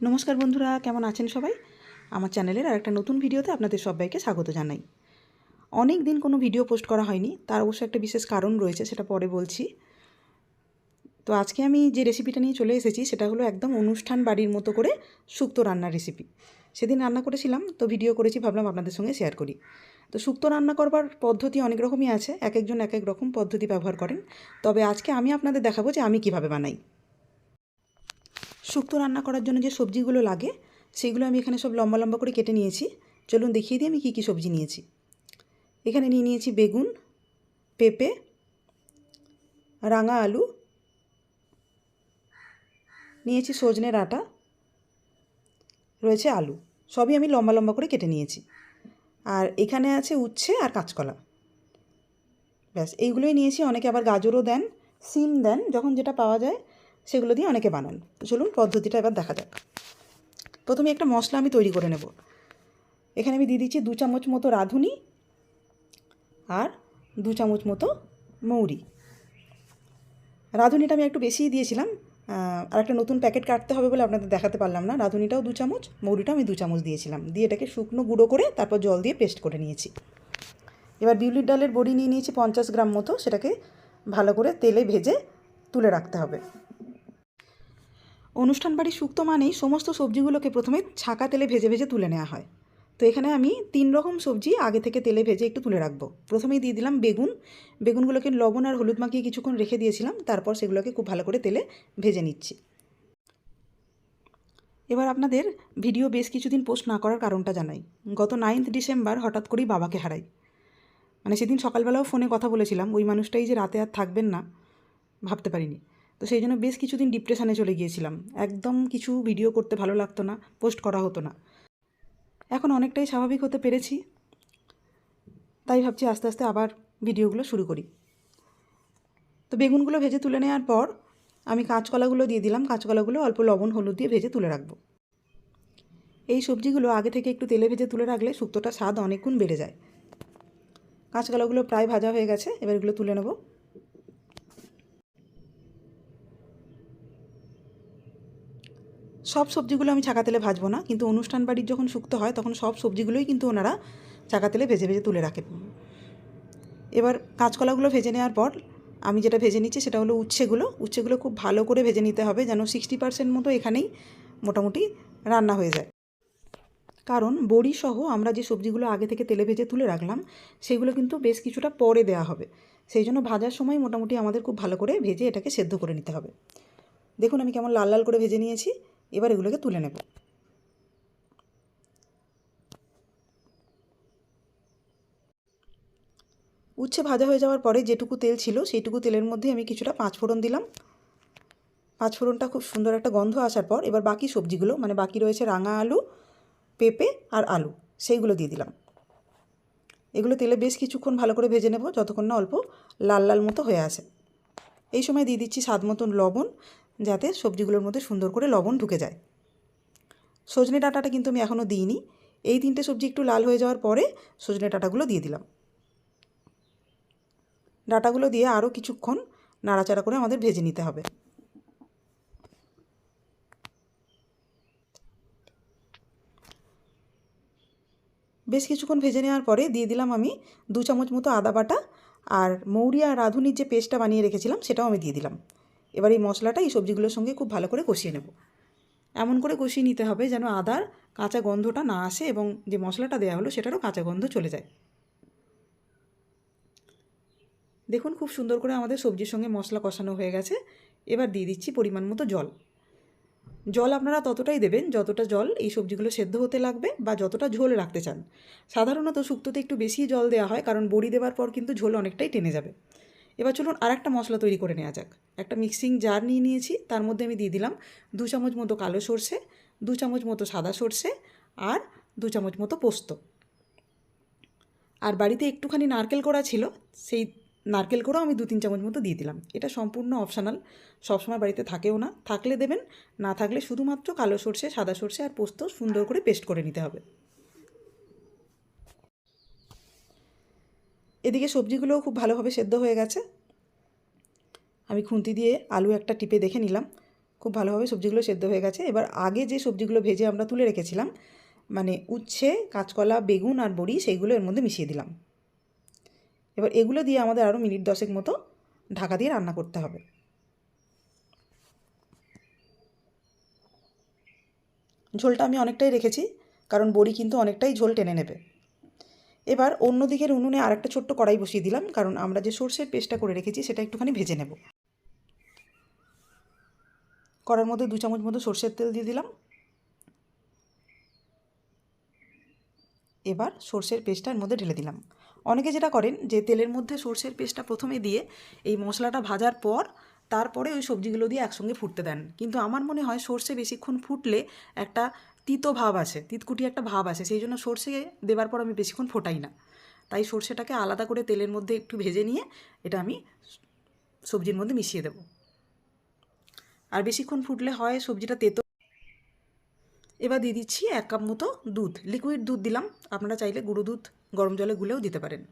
নমস্কার বন্ধুরা, কেমন আছেন সবাই? আমার চ্যানেলের আর একটা নতুন ভিডিওতে আপনাদের সবাইকে স্বাগত জানাই। অনেক দিন কোনো ভিডিও পোস্ট করা হয়নি, তার অবশ্য একটা বিশেষ কারণ রয়েছে, সেটা পরে বলছি। তো আজকে আমি যে রেসিপিটা নিয়ে চলে এসেছি, সেটা হলো একদম অনুষ্ঠান বাড়ির মতো করে শুক্তো রান্নার রেসিপি সেদিন রান্না করেছিলাম, তো ভিডিও করেছি, ভাবলাম আপনাদের সঙ্গে শেয়ার করি। তো শুক্তো রান্না করবার পদ্ধতি অনেক রকমই আছে, এক একজন এক এক রকম পদ্ধতি ব্যবহার করেন। তবে আজকে আমি আপনাদের দেখাবো যে আমি কীভাবে বানাই। শুক্তো রান্না করার জন্য যে সবজিগুলো লাগে, সেগুলো আমি এখানে সব লম্বা লম্বা করে কেটে নিয়েছি। চলুন দেখিয়ে দিই আমি কী কী সবজি নিয়েছি। এখানে নিয়ে নিয়েছি বেগুন, পেঁপে, রাঙা আলু, নিয়েছি সজনের আটা রয়েছে আলু। সবই আমি লম্বা লম্বা করে কেটে নিয়েছি। আর এখানে আছে উচ্ছে আর কাঁচকলা। ব্যাস, এইগুলোই নিয়েছি। অনেকে আবার গাজরও দেন, সিম দেন, যখন যেটা পাওয়া যায় সেগুলো দিয়ে অনেকে বানান। চলুন পদ্ধতিটা এবার দেখা যাক। প্রথমে একটা মশলা আমি তৈরি করে নেব। এখানে আমি দিয়ে দিচ্ছি দু চামচ মতো রাঁধুনি আর দু চামচ মতো মৌরি। রাঁধুনিটা আমি একটু বেশিই দিয়েছিলাম। আর একটা নতুন প্যাকেট কাটতে হবে বলে আপনাদের দেখাতে পারলাম না। রাঁধুনিটাও দু চামচ, মৌরিটাও আমি দু চামচ দিয়েছিলাম। দিয়ে এটাকে শুকনো গুঁড়ো করে তারপর জল দিয়ে পেস্ট করে নিয়েছি। এবার বিউলির ডালের বড়ি নিয়ে নিয়েছি পঞ্চাশ গ্রাম মতো। সেটাকে ভালো করে তেলে ভেজে তুলে রাখতে হবে। অনুষ্ঠান বাড়ি শুক্তো মানেই সমস্ত সবজিগুলোকে প্রথমে ছাকা তেলে ভেজে ভেজে তুলে নেওয়া হয়। তো এখানে আমি তিন রকম সবজি আগে থেকে তেলে ভেজে একটু তুলে রাখব। প্রথমেই দিয়ে দিলাম বেগুন। বেগুনগুলোকে লবণ আর হলুদ মাখিয়ে কিছুক্ষণ রেখে দিয়েছিলাম। তারপর সেগুলোকে খুব ভালো করে তেলে ভেজে নিচ্ছি। এবার আপনাদের ভিডিও বেশ কিছুদিন পোস্ট না করার কারণটা জানাই। গত নাইন্থ ডিসেম্বর হঠাৎ করেই বাবাকে হারাই। মানে সেদিন সকালবেলাও ফোনে কথা বলেছিলাম। ওই মানুষটাই যে রাতে আর থাকবেন না, ভাবতে পারিনি। তো সেই জন্য বেশ কিছুদিন ডিপ্রেশানে চলে গিয়েছিলাম। একদম কিছু ভিডিও করতে ভালো লাগতো না পোস্ট করা হতো না। এখন অনেকটাই স্বাভাবিক হতে পেরেছি, তাই ভাবছি আস্তে আস্তে আবার ভিডিওগুলো শুরু করি। তো বেগুনগুলো ভেজে তুলে নেওয়ার পর আমি কাঁচকলাগুলো দিয়ে দিলাম, কাঁচকলাগুলো অল্প লবণ, হলুদ দিয়ে ভেজে তুলে রাখব। এই সবজিগুলো আগে থেকে একটু তেলে ভেজে তুলে রাখলে শুক্তোটা স্বাদ অনেকগুণ বেড়ে যায়। কাঁচকলাগুলো প্রায় ভাজা হয়ে গেছে, এবার এগুলো তুলে নেব। সব সবজিগুলো আমি ছাকা তেলে ভাজবো না, কিন্তু অনুষ্ঠান বাড়ির যখন শুক্তো হয়, তখন সব সবজিগুলোই কিন্তু ওনারা চাকা তেলে ভেজে ভেজে তুলে রাখেন। এবার কাঁচকলাগুলো ভেজে নেওয়ার পর আমি যেটা ভেজে নিচ্ছি সেটা হলো উচ্ছেগুলো। উচ্ছেগুলো খুব ভালো করে ভেজে নিতে হবে যেন সিক্সটি পার্সেন্ট মতো এখানেই মোটামুটি রান্না হয়ে যায়। কারণ বড়ি সহ আমরা যে সবজিগুলো আগে থেকে তেলে ভেজে তুলে রাখলাম, সেগুলো কিন্তু বেশ কিছুটা পরে দেওয়া হবে। সেই জন্য ভাজার সময় মোটামুটি আমাদের খুব ভালো করে ভেজে এটাকে সেদ্ধ করে নিতে হবে। দেখুন আমি কেমন লাল লাল করে ভেজে নিয়েছি। এবার এগুলোকে তুলে নেব। উচ্ছে ভাজা হয়ে যাওয়ার পরে যেটুকু তেল ছিল, সেইটুকু তেলের মধ্যে আমি কিছুটা পাঁচ ফোড়ন দিলাম। পাঁচ ফোড়নটা খুব সুন্দর একটা গন্ধ আসার পর এবার বাকি সবজিগুলো মানে বাকি রয়েছে রাঙা আলু, পেঁপে আর আলু, সেইগুলো দিয়ে দিলাম। এগুলো তেলে বেশ কিছুক্ষণ ভালো করে ভেজে নেব, যতক্ষণ না অল্প লাল লাল মতো হয়ে আসে। এই সময় দিয়ে দিচ্ছি স্বাদ মতন লবণ যাতে সবজিগুলোর মধ্যে সুন্দর করে লবণ ঢুকে যায়। সজনে ডাঁটাটা কিন্তু আমি এখনও দিইনি। এই তিনটে সবজি একটু লাল হয়ে যাওয়ার পরে সজনে ডাঁটাগুলো দিয়ে দিলাম। ডাঁটাগুলো দিয়ে আরও কিছুক্ষণ নাড়াচাড়া করে আমাদের ভেজে নিতে হবে। বেশ কিছুক্ষণ ভেজে নেওয়ার পরে দিয়ে দিলাম আমি দু চামচ মতো আদা বাটা আর মৌরি আর রাঁধুনির যে পেস্টটা বানিয়ে রেখেছিলাম সেটাও আমি দিয়ে দিলাম। এবার এই মশলাটা এই সবজিগুলোর সঙ্গে খুব ভালো করে কষিয়ে নেব। এমন করে কষিয়ে নিতে হবে যেন আদার কাঁচা গন্ধটা না আসে এবং যে মশলাটা দেওয়া হলো সেটারও কাঁচা গন্ধ চলে যায়। দেখুন খুব সুন্দর করে আমাদের সবজির সঙ্গে মশলা কষানো হয়ে গেছে। এবার দিয়ে দিচ্ছি পরিমাণ মতো জল। জল আপনারা ততটাই দেবেন যতটা জল এই সবজিগুলো সেদ্ধ হতে লাগবে বা যতটা ঝোল রাখতে চান। সাধারণত শুক্তোতে একটু বেশি জল দেওয়া হয় কারণ বড়ি দেওয়ার পর কিন্তু ঝোল অনেকটাই টেনে যাবে। এবার চলুন আর একটা মশলা তৈরি করে নেওয়া যাক। একটা মিক্সিং জার নিয়ে নিয়েছি, তার মধ্যে আমি দিয়ে দিলাম দু চামচ মতো কালো সর্ষে, দু চামচ মতো সাদা সর্ষে আর দু চামচ মতো পোস্ত। আর বাড়িতে একটুখানি নারকেল করা ছিল, সেই নারকেল করেও আমি দু তিন চামচ মতো দিয়ে দিলাম। এটা সম্পূর্ণ অপশানাল সবসময় বাড়িতে থাকেও না। থাকলে দেবেন, না থাকলে শুধুমাত্র কালো সর্ষে, সাদা সর্ষে আর পোস্ত সুন্দর করে পেস্ট করে নিতে হবে। এদিকে সবজিগুলোও খুব ভালোভাবে সেদ্ধ হয়ে গেছে। আমি খুন্তি দিয়ে আলু একটা টিপে দেখে নিলাম। খুব ভালোভাবে সবজিগুলো সেদ্ধ হয়ে গেছে। এবার আগে যে সবজিগুলো ভেজে আমরা তুলে রেখেছিলাম মানে উচ্ছে, কাঁচকলা, বেগুন আর বড়ি, সেইগুলো এর মধ্যে মিশিয়ে দিলাম। এবার এগুলো দিয়ে আমাদের আরও মিনিট দশেক মতো ঢাকা দিয়ে রান্না করতে হবে। ঝোলটা আমি অনেকটাই রেখেছি, কারণ বড়ি কিন্তু অনেকটাই ঝোল টেনে নেবে। এবার অন্য দিকের উনুনে আরেকটা ছোট্ট কড়াই বসিয়ে দিলাম, কারণ আমরা যে সর্ষের পেস্টটা করে রেখেছি সেটা একটুখানি ভেজে নেব। কড়ার মধ্যে দু চামচ মতো সর্ষের তেল দিয়ে দিলাম। এবার সর্ষের পেস্টটা এর মধ্যে ঢেলে দিলাম। অনেকে যেটা করেন যে তেলের মধ্যে সর্ষের পেস্টটা প্রথমে দিয়ে এই মশলাটা ভাজার পর তারপরে ওই সবজিগুলো দিয়ে একসঙ্গে ফুটতে দেন। কিন্তু আমার মনে হয় সর্ষে বেশিক্ষণ ফুটলে একটা তিতো ভাব আসে তিতকুটি একটা ভাব আছে, সেই জন্য সর্ষে দেওয়ার পর আমি বেশিক্ষণ ফোটাই না। তাই সর্ষেটাকে আলাদা করে তেলের মধ্যে একটু ভেজে নিয়ে এটা আমি সবজির মধ্যে মিশিয়ে দেব। আর বেশিক্ষণ ফুটলে হয় সবজিটা তেতো। এবার দিয়ে দিচ্ছি এক কাপ মতো দুধ লিকুইড দুধ দিলাম। আপনারা চাইলে গুঁড়ো দুধ, গরম জলে গুলেও দিতে পারেন।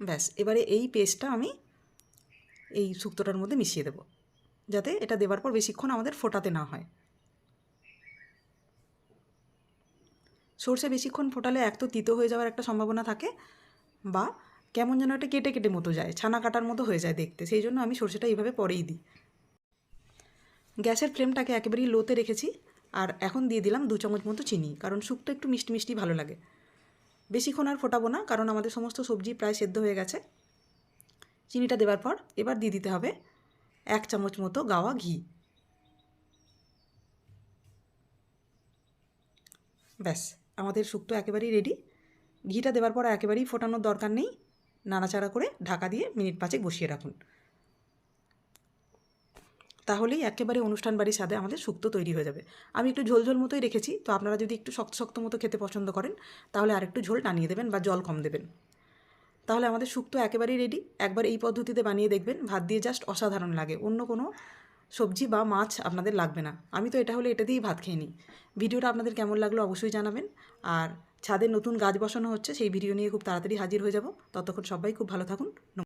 ব্যাস, এবারে এই পেস্টটা আমি এই শুক্তোটার মধ্যে মিশিয়ে দেব, যাতে এটা দেওয়ার পর বেশিক্ষণ আমাদের ফোটাতে না হয়। সর্ষে বেশিক্ষণ ফোটালে এক তো তিতো হয়ে যাওয়ার একটা সম্ভাবনা থাকে বা কেমন যেন একটা কেটে কেটে মতো যায়, ছানা কাটার মতো হয়ে যায় দেখতে। সেই জন্য আমি সর্ষেটা এইভাবে পরেই দিই। গ্যাসের ফ্লেমটাকে একেবারেই লোতে রেখেছি আর এখন দিয়ে দিলাম দু চামচ মতো চিনি, কারণ শুক্তো একটু মিষ্টি মিষ্টি ভালো লাগে। বেশিক্ষণ আর ফোটাবো না, কারণ আমাদের সমস্ত সবজি প্রায় সেদ্ধ হয়ে গেছে। চিনিটা দেওয়ার পর এবার দিয়ে দিতে হবে এক চামচ মতো গাওয়া ঘি। ব্যাস। আমাদের শুক্তো একেবারেই রেডি ঘিটা দেওয়ার পর একেবারেই ফোটানোর দরকার নেই। নাড়াচাড়া করে ঢাকা দিয়ে মিনিট পাঁচেক বসিয়ে রাখুন। তাহলেই একেবারে অনুষ্ঠান বাড়ির স্বাদে আমাদের শুক্তো তৈরি হয়ে যাবে। আমি একটু ঝোল ঝোল মতোই রেখেছি, তো আপনারা যদি একটু শক্ত শক্ত মতো খেতে পছন্দ করেন, তাহলে আরেকটু ঝোল টানিয়ে দেবেন বা জল কম দেবেন। তাহলে আমাদের শুক্তো একেবারেই রেডি একবার এই পদ্ধতিতে বানিয়ে দেখবেন, ভাত দিয়ে জাস্ট অসাধারণ লাগে। অন্য কোনো সবজি বা মাছ আপনাদের লাগবে না। আমি তো এটা হলে এটা দিয়েই ভাত খেয়ে নিই। ভিডিওটা আপনাদের কেমন লাগল অবশ্যই জানাবেন। আর ছাদের নতুন গাছ বসানো হচ্ছে, সেই ভিডিও নিয়ে খুব তাড়াতাড়ি হাজির হয়ে যাব। ততক্ষণ সবাই খুব ভালো থাকুন।